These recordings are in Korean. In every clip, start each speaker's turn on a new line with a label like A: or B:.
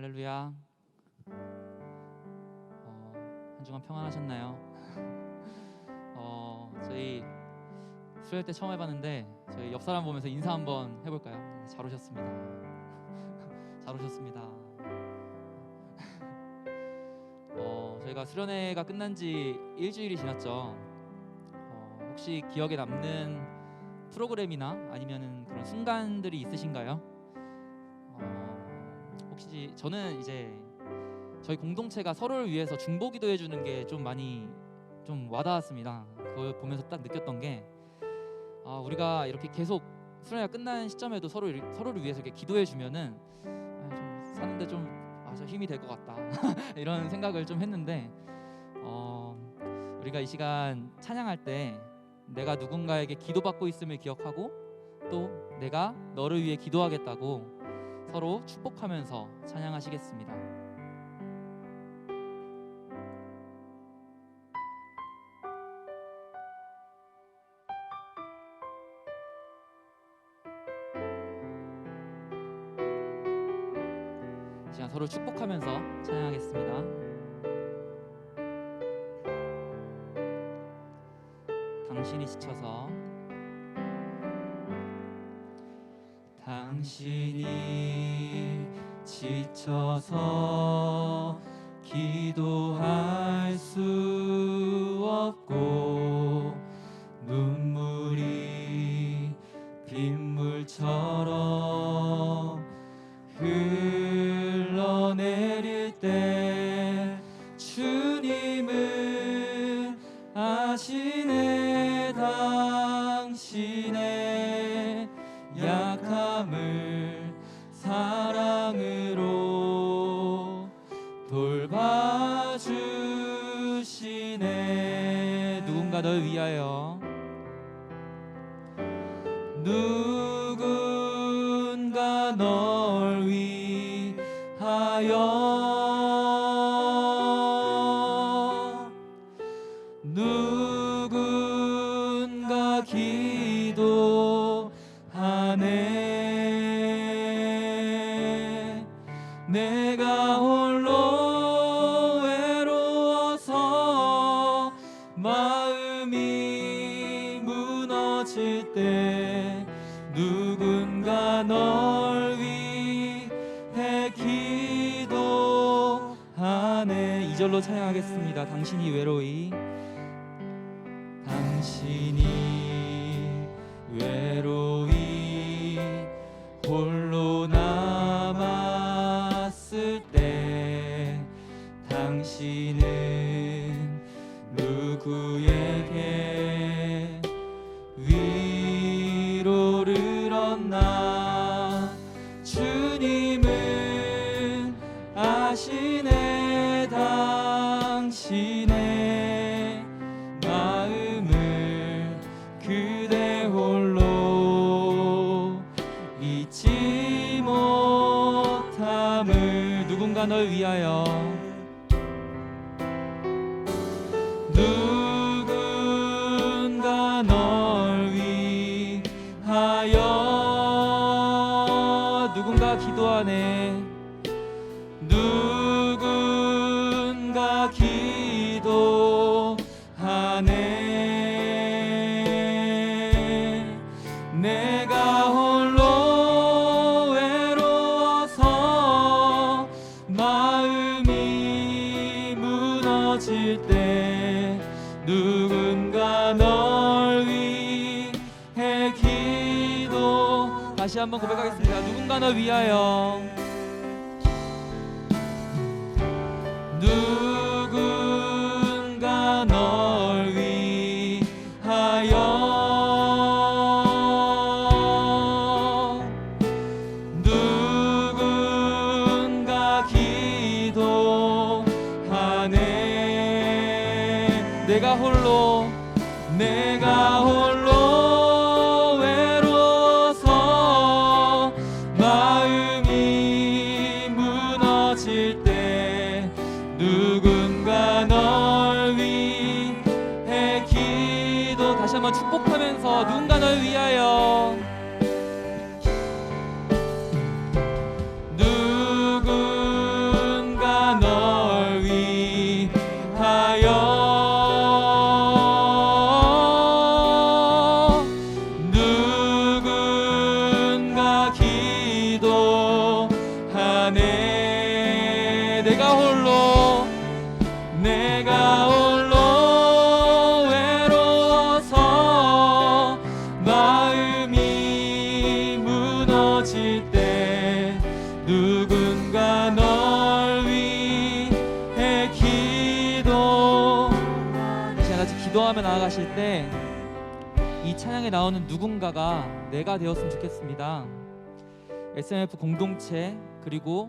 A: 할렐루야. 어, 한 주간 평안하셨나요? 어, 저희 수요일 때 처음 해봤는데 저희 옆 사람 보면서 인사 한번 해볼까요? 잘 오셨습니다. 잘 오셨습니다. 어, 저희가 수련회가 끝난 지 일주일이 지났죠. 어, 혹시 기억에 남는 프로그램이나 아니면은 그런 순간들이 있으신가요? 어, 혹시 저는 이제 저희 공동체가 서로를 위해서 중보기도 해 주는 게 좀 많이 좀 와닿았습니다. 그걸 보면서 딱 느꼈던 게 아, 우리가 이렇게 계속 수련회가 끝난 시점에도 서로 서로를 위해서 이렇게 기도해 주면은 아, 좀 사는데 좀 아, 저 힘이 될 것 같다 이런 생각을 좀 했는데 어, 우리가 이 시간 찬양할 때 내가 누군가에게 기도받고 있음을 기억하고 또 내가 너를 위해 기도하겠다고 서로 축복하면서 찬양하시겠습니다. 내릴 때 주님은 아시네 당신의 약함을 사랑으로 돌봐주시네. 누군가 널 위하여 누군가 널 위해 기도하네. 이절로 찬양하겠습니다. 당신이 외로이 당신이 외로이 홀로 남았을 때 당신 누군가 널 위하여 누군가 기도하네 널 위하여 나아가실 때 이 찬양에 나오는 누군가가 내가 되었으면 좋겠습니다. SMF 공동체 그리고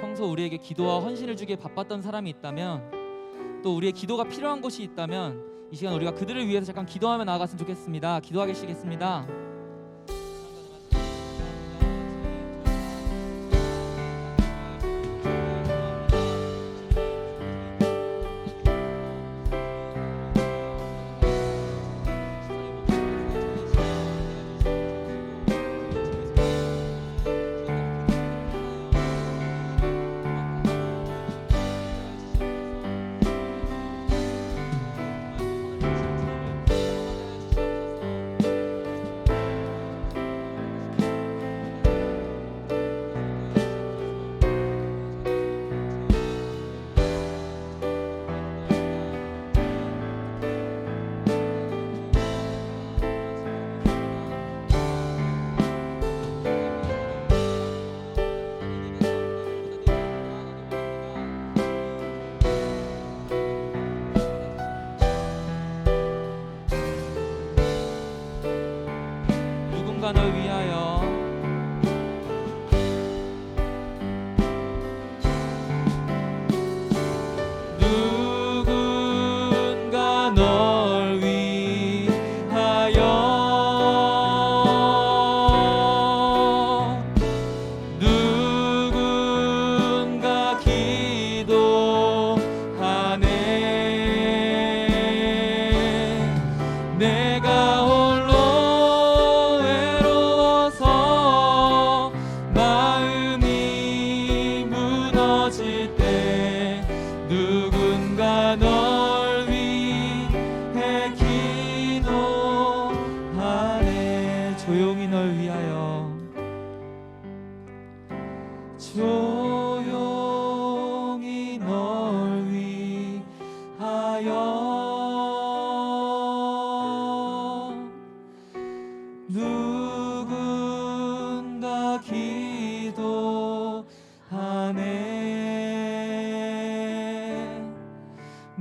A: 평소 우리에게 기도와 헌신을 주기에 바빴던 사람이 있다면 또 우리의 기도가 필요한 곳이 있다면 이 시간 우리가 그들을 위해서 잠깐 기도하며 나아갔으면 좋겠습니다. 기도하겠습니다. 누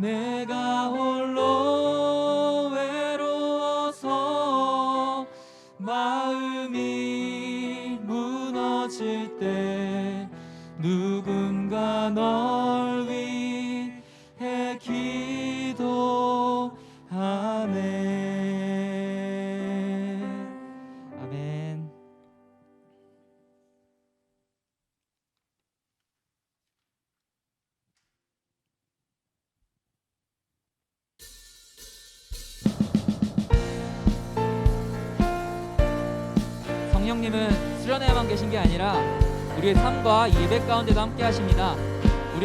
A: 내가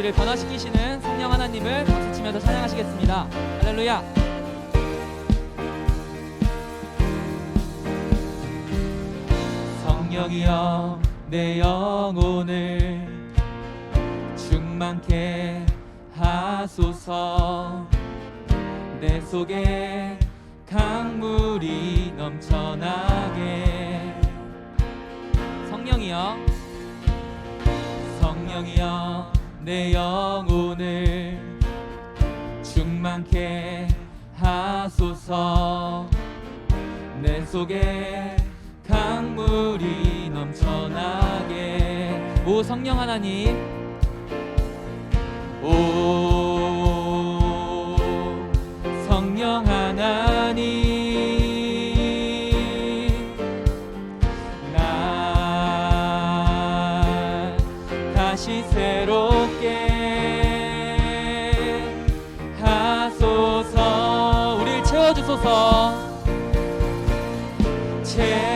A: 우리를 변화시키시는 성령 하나님을 박수치면서 찬양하시겠습니다. 할렐루야. 성령이여 내 영혼을 충만케 하소서 내 속에 강물이 넘쳐나게 성령이여 성령이여 내 영혼을 충만케 하소서. 내 속에 강물이 넘쳐나게. 오 성령 하나님. 오 우리를 채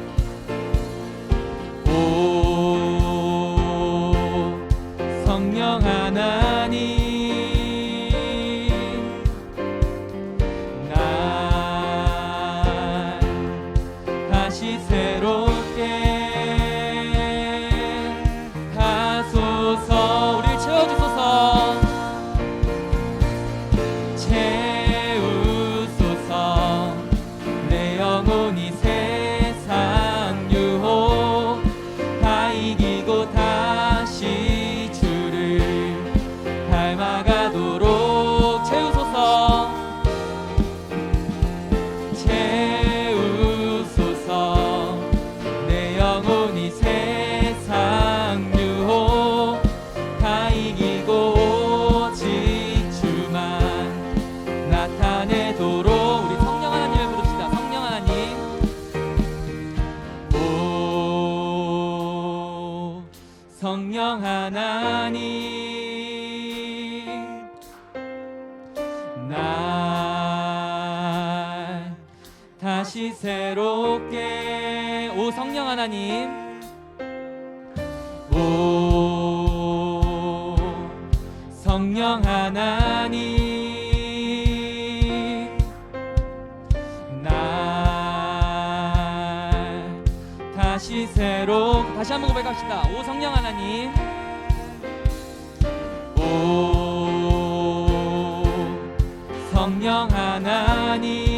A: 하나님. 오 성령 하나님. 날 다시 새로 다시 한번 고백합시다. 오 성령 하나님. 오 성령 하나님.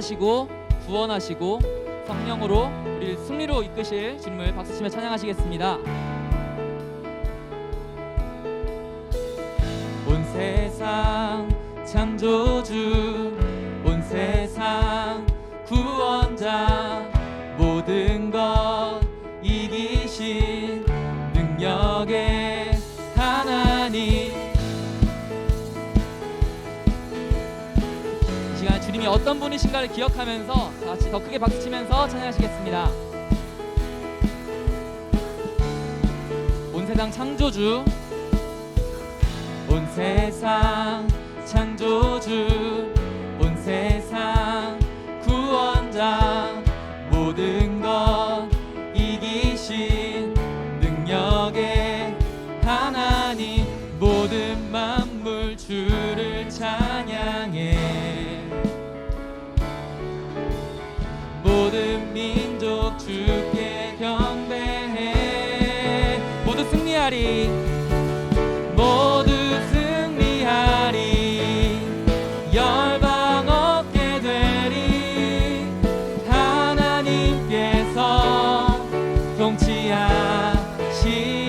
A: 인도하시고 구원하시고 성령으로 우리를 승리로 이끄실 주님을 박수치며 찬양하시겠습니다. 온 세상 창조주 주님이 어떤 분이신가를 기억하면서 같이 더 크게 박수치면서 찬양하시겠습니다. 온 세상 창조주 온 세상 창조주 지하시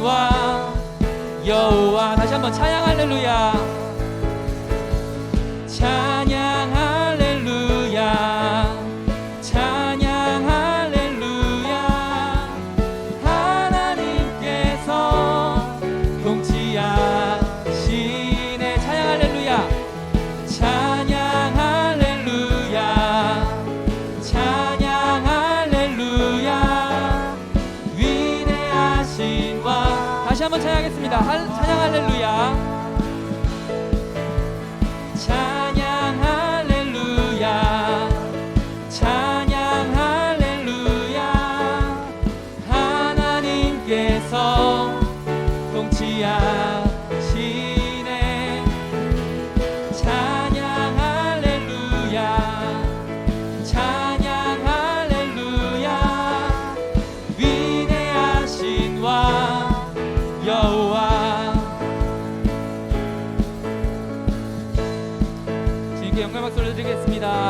A: 왕 여호와. 다시 한번 찬양 할렐루야.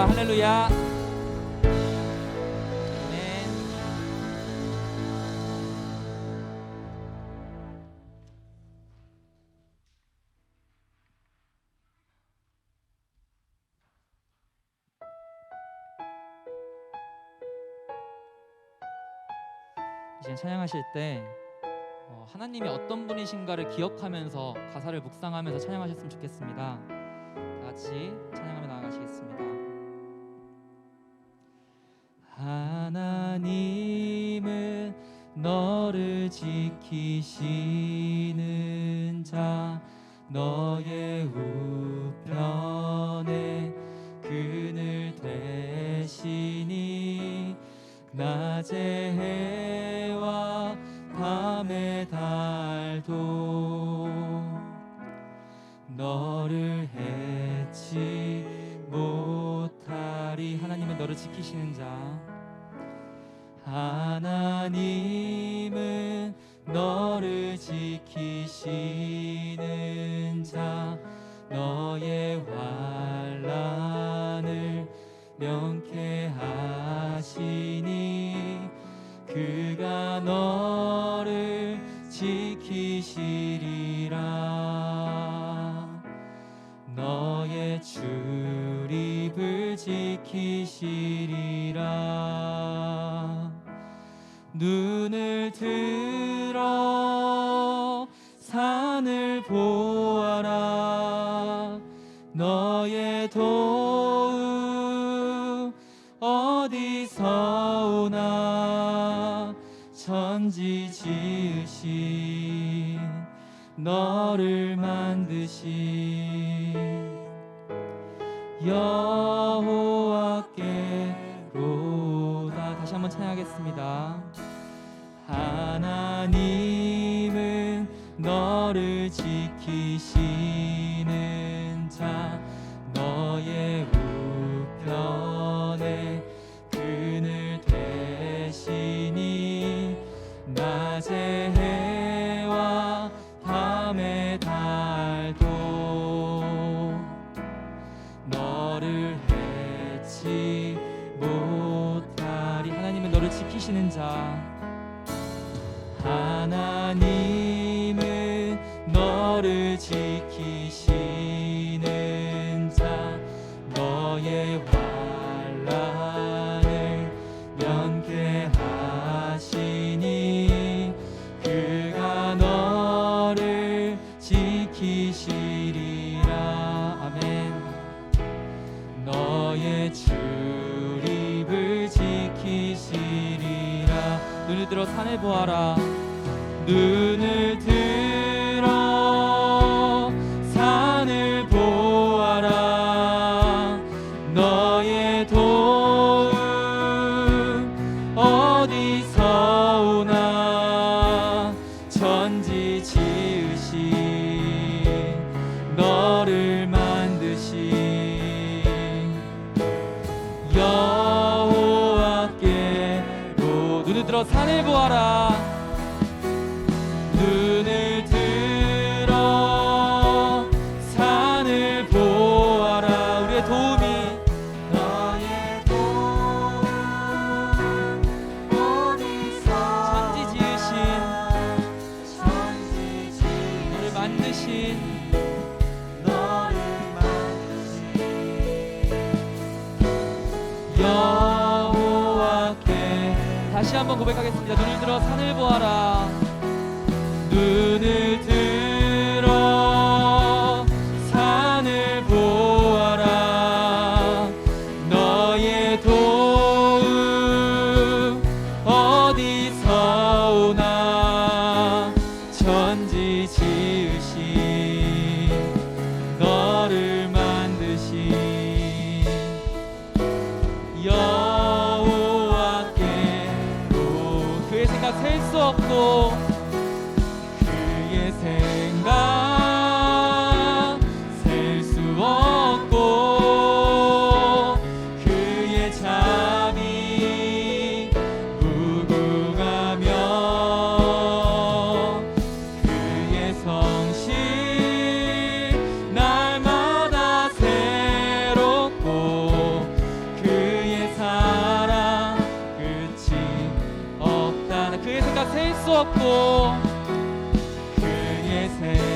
A: 할렐루야. 찬양하실 때 어, 하나님이 어떤 분이신가를 기억하면서 가사를 묵상하면서 찬양하셨으면 좋겠습니다. 같이 찬양하며 나아가시겠습니다. 하나님은 너를 지키시는 자 너의 우편에 그늘 대신이 낮에 해와 밤에 달도 너를 해치 못하리. 하나님은 너를 지키시는 자. 하나님은 너를 지키시는 자 너의 환란을 명쾌하시니 그가 너를 지키시리라. 너의 출입을 지키시리라. 눈을 들어 산을 보아라 너의 도움 어디서 오나 천지 지으신 너를 만드신 여호와께로다 다시 한번 찬양하겠습니다. 하나님은 너를 지키시 그의 생각 셀 수 없고. 그의 생각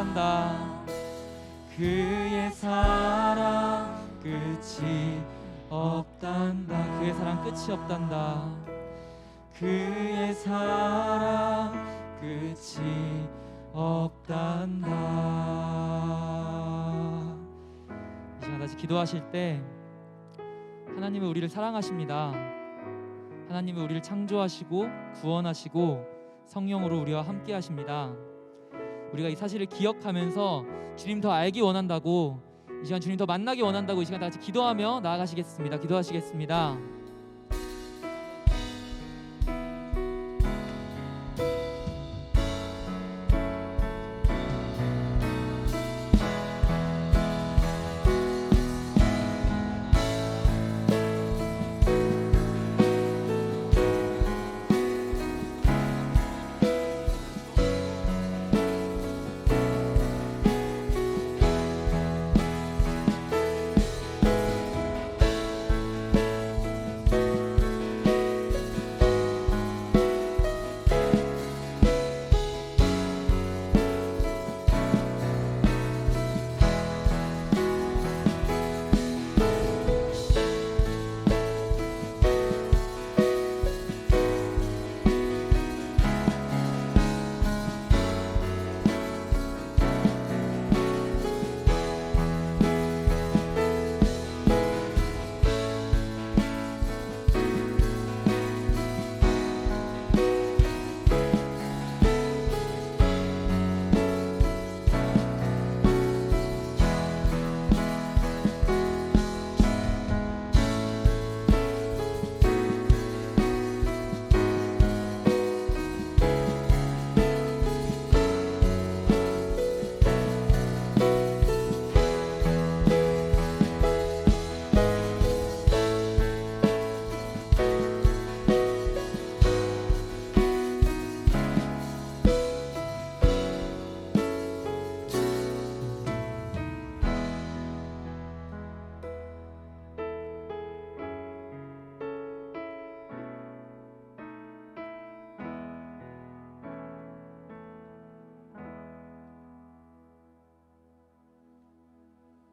A: 없단다. 그의 사랑 끝이 없단다. 그의 사랑 끝이 없단다. 그의 사랑 끝이 없단다. 이 시간 다시 기도하실 때 하나님은 우리를 사랑하십니다. 하나님은 우리를 창조하시고 구원하시고 성령으로 우리와 함께 하십니다 우리가 이 사실을 기억하면서 주님 더 알기 원한다고 이 시간 주님 더 만나기 원한다고 이 시간 다 같이 기도하며 나아가시겠습니다. 기도하시겠습니다.